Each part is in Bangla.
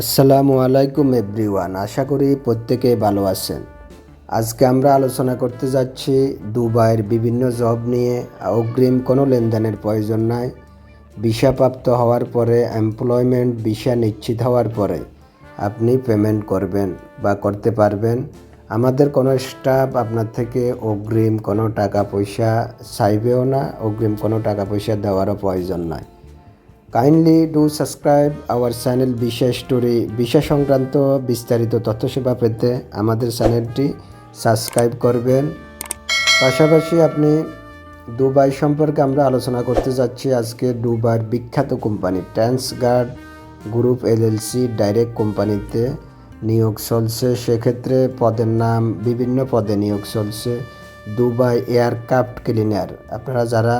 আসসালামু আলাইকুম এভরিওয়ান, আশা করি প্রত্যেকে ভালো আছেন। আজকে আমরা আলোচনা করতে যাচ্ছি দুবাইয়ের বিভিন্ন জব নিয়ে। অগ্রিম কোনো লেনদেনের প্রয়োজন নাই। ভিসাপ্রাপ্ত হওয়ার পরে এমপ্লয়মেন্ট ভিসা নিশ্চিত হওয়ার পরে আপনি পেমেন্ট করবেন বা করতে পারবেন। আমাদের কোনো স্টাফ আপনার থেকে অগ্রিম কোনো টাকা পয়সা চাইবেও না, অগ্রিম কোনো টাকা পয়সা দেওয়ারও প্রয়োজন নয় kindly do subscribe our channel visa story visa সংক্রান্ত বিস্তারিত তথ্য সেবা পেতে আমাদের চ্যানেলটি সাবস্ক্রাইব করবেন। পাশাপাশি আপনি দুবাই সম্পর্কে আমরা আলোচনা করতে যাচ্ছি আজকে দুবাইয়ের বিখ্যাত company Transguard group LLC direct কোম্পানিতে নিয়োগ চলছে। সেক্ষেত্রে পদের নাম, বিভিন্ন পদে নিয়োগ চলছে। Dubai aircraft cleaner. আপনারা যারা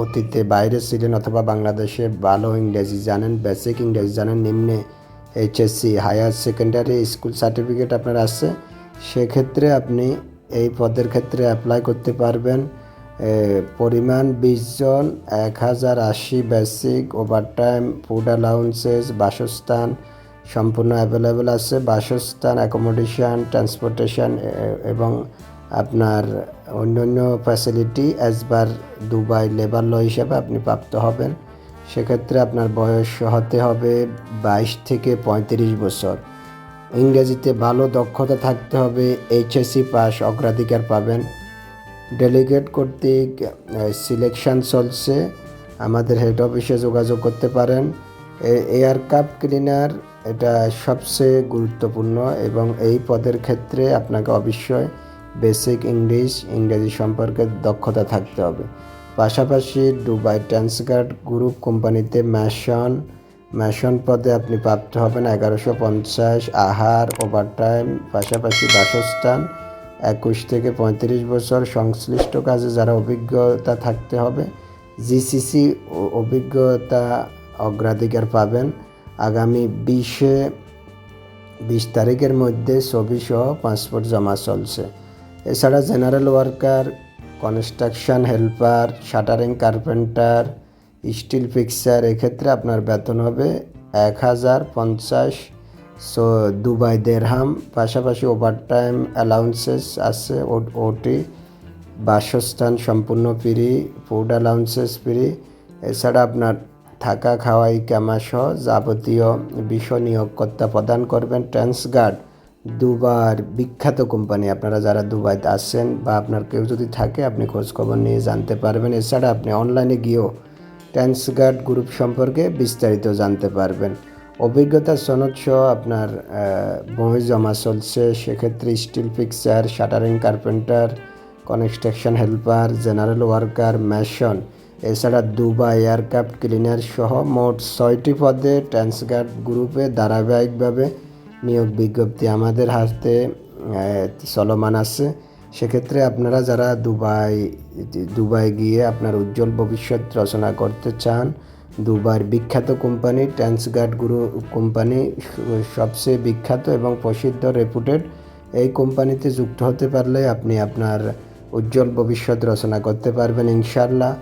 অতীতে বাইরে ছিলেন অথবা বাংলাদেশে ভালো ইংরেজি জানেন বেসিক ইংরেজি জানেন, নিম্নে HSC higher secondary school certificate আপনার আছে। সেক্ষেত্রে আপনি এই পদের ক্ষেত্রে অ্যাপ্লাই করতে পারবেন। পরিমাণ বিশ জন, এক হাজার আশি বেসিক ওভারটাইম ফুড অ্যালাউন্সেস বাসস্থান সম্পূর্ণ অ্যাভেলেবেল আছে। বাসস্থান অ্যাকোমোডেশন ট্রান্সপোর্টেশন এবং আপনার অন্যান্য facility as per Dubai labour law হিসাবে আপনি প্রাপ্ত হবেন। সেক্ষেত্রে আপনার বয়স হতে হবে বাইশ থেকে পঁয়ত্রিশ বছর। ইংরেজিতে ভালো দক্ষতা থাকতে হবে এইচএসসি পাস অগ্রাধিকার পাবেন। ডেলিগেট কর্তৃক সিলেকশন চলছে। আমাদের হেড অফিসে যোগাযোগ করতে পারেন। এয়ারক্রাফট ক্লিনার এটা সবচেয়ে গুরুত্বপূর্ণ এবং এই পদের ক্ষেত্রে আপনাকে অবশ্যই বেসিক ইংলিশ, ইংরেজি সম্পর্কে দক্ষতা থাকতে হবে। পাশাপাশি দুবাই ট্রান্সগার্ড গ্রুপ কোম্পানিতে ম্যাশন ম্যাশন পদে আপনি প্রাপ্ত হবেন এগারোশো পঞ্চাশ আহার, ওভারটাইম, পাশাপাশি বাসস্থান। একুশ থেকে পঁয়ত্রিশ বছর সংশ্লিষ্ট কাজে যারা অভিজ্ঞতা থাকতে হবে, জিসিসি অভিজ্ঞতা অগ্রাধিকার পাবেন। আগামী বিশে, বিশ তারিখের মধ্যে ছবি সহ পাসপোর্ট জমা চলছে। এছাড়া general worker, construction helper, shuttering carpenter, steel fixer, এক্ষেত্রে আপনার বেতন হবে এক হাজার পঞ্চাশ, সো দুবাই দেড়হাম, পাশাপাশি ওভারটাইম অ্যালাউন্সেস আছে ওটি বাসস্থান সম্পূর্ণ ফ্রি ফুড অ্যালাউন্সেস ফ্রি এছাড়া আপনার থাকা খাওয়াই ক্যামা সহ যাবতীয় বিষয় নিয়োগকর্তা প্রদান করবেন ট্রান্সগার্ড। দুবার বিখ্যাত কোম্পানি, আপনারা যারা দুবাইতে আসেন বা আপনার কেউ যদি থাকে, আপনি খোঁজখবর নিয়ে জানতে পারবেন। এছাড়া আপনি অনলাইনে গিয়েও ট্রান্সগার্ড গ্রুপ সম্পর্কে বিস্তারিত জানতে পারবেন। অভিজ্ঞতা সনদ সহ আপনার বই জমা চলছে। সেক্ষেত্রে steel fixer shuttering carpenter construction helper general worker mason এছাড়া দুবাই এয়ারক্রাফট ক্লিনার সহ মোট ছয়টি পদে ট্রান্সগার্ড গ্রুপে ধারাবাহিকভাবে নিয়োগ বিজ্ঞপ্তি আমাদের হাতে চলমান আছে। সেক্ষেত্রে আপনারা যারা দুবাই দুবাই গিয়ে আপনার উজ্জ্বল ভবিষ্যৎ রচনা করতে চান, দুবার বিখ্যাত কোম্পানি ট্রান্সগার্ড গুরু কোম্পানি, সবচেয়ে বিখ্যাত এবং প্রসিদ্ধ রেপুটেড, এই কোম্পানিতে যুক্ত হতে পারলে আপনি আপনার উজ্জ্বল ভবিষ্যৎ রচনা করতে পারবেন ইনশাল্লাহ